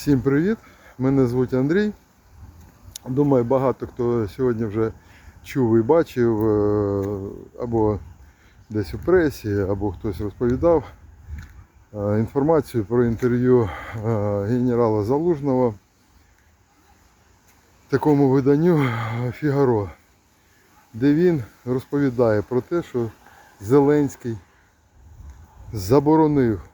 Всім привіт! Мене звуть Андрій. Думаю, багато хто сьогодні вже чув і бачив е, або десь у пресі, або хтось розповідав е, інформацію про інтерв'ю е, генерала Залужного такому виданню Фігаро, де він розповідає про те, що Зеленський заборонив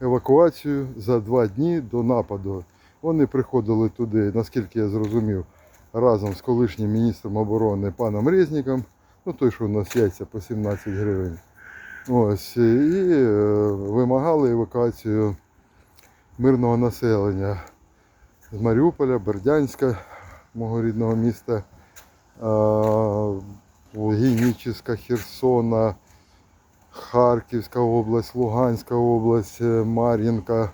евакуацію за два дні до нападу. Вони приходили туди, наскільки я зрозумів, разом з колишнім міністром оборони паном Резніком, ну той, що у нас яйця по 17 гривень. Ось, і е, вимагали евакуацію мирного населення з Маріуполя, Бердянська, мого рідного міста, Геніческа, Херсона, Харківська область, Луганська область, е, Мар'їнка,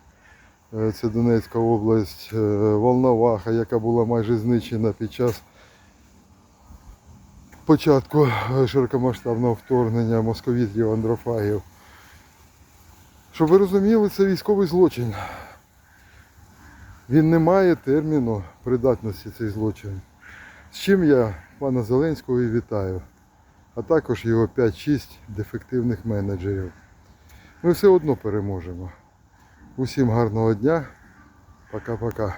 е, це Донецька область, е, Волноваха, яка була майже знищена під час початку широкомасштабного вторгнення московітів андрофагів. Щоб ви розуміли, це військовий злочин. Він не має терміну придатності цей злочин. З чим я пана Зеленського і вітаю а також його 5-6 дефективних менеджерів. Ми все одно переможемо. Усім гарного дня. Пока-пока.